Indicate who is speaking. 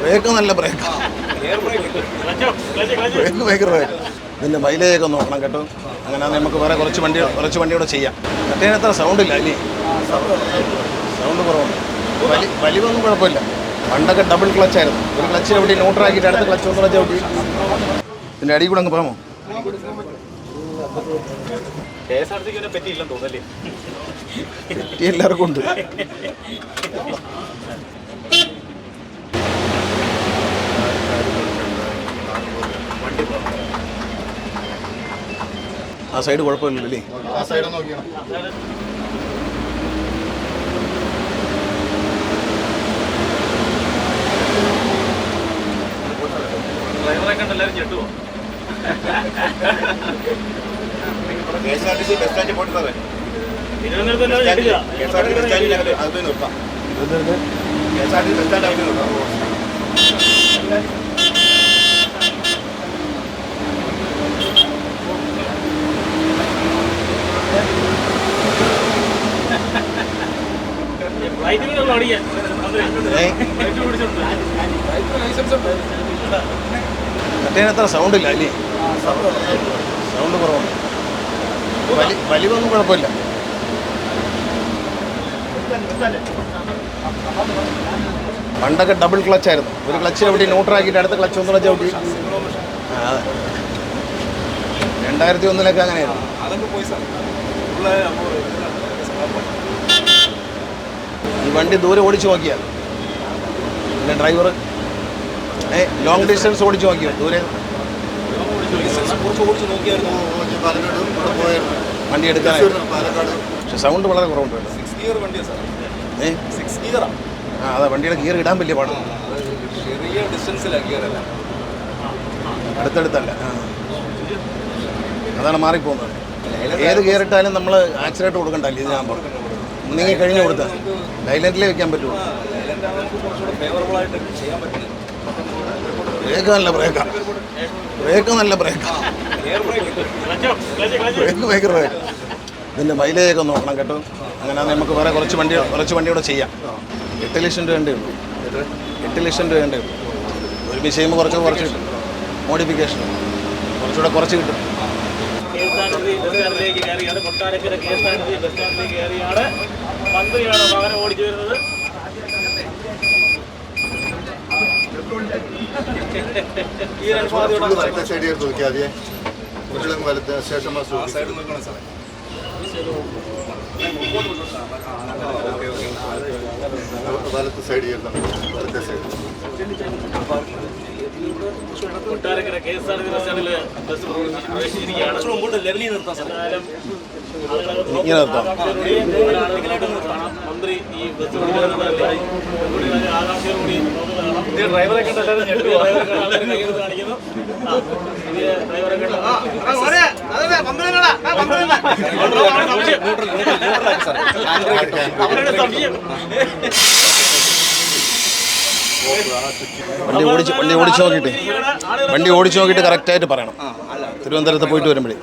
Speaker 1: Break നല്ല brake. Brake ഭയങ്കര brake. ഇതിന്റെ മൈലേജ് ഒക്കെ നോക്കണം കേട്ടോ. അങ്ങനെ നമുക്ക് വേറെ കുറച്ച് വണ്ടി കുറച്ച് വണ്ടി കൂടെ ചെയ്യാം. മറ്റേ അത്ര സൗണ്ട് ഇല്ല അല്ലേ സൗണ്ട് കുറവുണ്ട്. വലി വലിവൊന്നും കുഴപ്പമില്ല. പണ്ടൊക്കെ ഡബിൾ ക്ലച്ച് ആയിരുന്നു. ഒരു ക്ലച്ച് ചവിട്ടി ന്യൂട്രാക്കിയിട്ട് അടുത്ത ക്ലച്ച് ഒന്നുകൂടെ ചവിട്ടി ഇതിന്റെ അടി കൂടെ അങ്ങ് പോകാമോ? പറ്റി എല്ലാവർക്കും ഉണ്ട്. ആ സൈഡ് കുഴപ്പമില്ലല്ലേ?
Speaker 2: ആ സൈഡ് നോക്കിയാണ്
Speaker 3: ഡ്രൈവറെ കണ്ട് എല്ലാവരും ഞെട്ടുവോ?
Speaker 2: K S R T C bus സ്റ്റാൻഡിൽ പോയിട്ട് സാറേ.
Speaker 3: തിരുവനന്തപുരത്ത് എല്ലാവരും ഞെട്ടുക.
Speaker 2: K S R T C bus സ്റ്റാൻഡിൽ അത് നിർത്താം. K S R T C bus stand അവിടെ നിർത്താം.
Speaker 3: ഫ്ലൈറ്റിലൊന്നും ഓടിക്കാൻ
Speaker 1: ഏ
Speaker 3: ഫ്ലൈറ്റ് പിടിച്ചിട്ടുണ്ട്
Speaker 1: മറ്റേ അത്ര സൗണ്ട് ഇല്ല അല്ലേ? സൗണ്ട് കുറവാണ്. വലി വലിവൊന്നും കുഴപ്പമില്ല. പണ്ടൊക്കെ ഡബിൾ ക്ലച്ച് ആയിരുന്നു. ഒരു ക്ലച്ച് ചവിട്ടി ന്യൂട്രാക്കിയിട്ട് അടുത്ത ക്ലച്ച് ഒന്നും ചവിട്ടി. രണ്ടായിരത്തി ഒന്നിലൊക്കെ അങ്ങനെയായിരുന്നു. ഈ വണ്ടി ദൂരെ ഓടിച്ചു നോക്കിയാൽ പിന്നെ ഡ്രൈവർ ഏ ലോങ് ഡിസ്റ്റൻസ് ഓടിച്ചു നോക്കിയോ. ദൂരെ. വണ്ടി
Speaker 2: എടുക്കാൻ
Speaker 1: പക്ഷെ സൗണ്ട് വളരെ കുറവുണ്ട് ഏ? ആ അതെ വണ്ടിയുടെ ഗിയർ ഇടാൻ വലിയ പാടാണ്
Speaker 2: ചെറിയ ഡിസ്റ്റൻസിലാണ്
Speaker 1: അടുത്തടുത്തല്ല. അതാണ് മാറിപ്പോകുന്നത്. ഏത് ഗിയർ ഇട്ടാലും നമ്മൾ ആക്സിഡന്റ് കൊടുക്കണ്ടല്ലേ ഇത് ഞാൻ പറഞ്ഞു നീങ്ങി കഴിഞ്ഞു കൊടുത്ത. ലൈലൻഡിലേ വെക്കാൻ
Speaker 2: പറ്റുന്നത്
Speaker 1: ബ്രേക്ക് നല്ല ബ്രേക്കാ. ബ്രേക്ക് നല്ല ബ്രേക്കാ.
Speaker 2: ബ്രേക്ക്
Speaker 1: ഭയങ്കര ബ്രേക്ക്. ഇതിന്റെ മൈലേജ് ഒക്കെ നോക്കണം കേട്ടോ. അങ്ങനെ നമുക്ക് വേറെ കുറച്ച് വണ്ടി കുറച്ച് വണ്ടി കൂടെ ചെയ്യാം. എട്ട് ലക്ഷം രൂപ വേണ്ടേ ഉള്ളൂ. എട്ട് ലക്ഷം രൂപ വേണ്ടേ ഉള്ളൂ. ഒരുമിച്ച് ചെയ്യുമ്പോൾ കുറച്ച് കുറച്ച്. കിട്ടും മോഡിഫിക്കേഷൻ. കുറച്ചുകൂടെ കുറച്ച് കിട്ടും.
Speaker 3: K S R T C bus സ്റ്റാൻഡിലേക്ക് കയറിയാണ് Kottarakkara K S R T C ബസ്റ്റാൻഡിലേക്ക് സ്റ്റാൻഡിലേക്ക് കയറിയാണ് മന്ത്രിയാണ് വാഹനം ഓടിച്ചു വരുന്നത്
Speaker 2: വലത്തെ സൈഡ് ചെയ്യണം വലത്തെ side
Speaker 3: Kottarakkara K S R T C bus പ്രവേശിച്ചിരിക്കുകയാണ് മന്ത്രി ഈ ബസ് ആകാംക്ഷയോടുകൂടി ഡ്രൈവറെ കണ്ട് എല്ലാവരും കാണിക്കുന്നു. ഡ്രൈവറെ കണ്ട് അവരുടെ സംശയം.
Speaker 1: വണ്ടി ഓടിച്ച് വണ്ടി ഓടിച്ച് നോക്കിയിട്ട് വണ്ടി ഓടിച്ച് നോക്കിയിട്ട് കറക്റ്റായിട്ട് പറയണം തിരുവനന്തപുരത്ത് പോയിട്ട് വരുമ്പോഴേ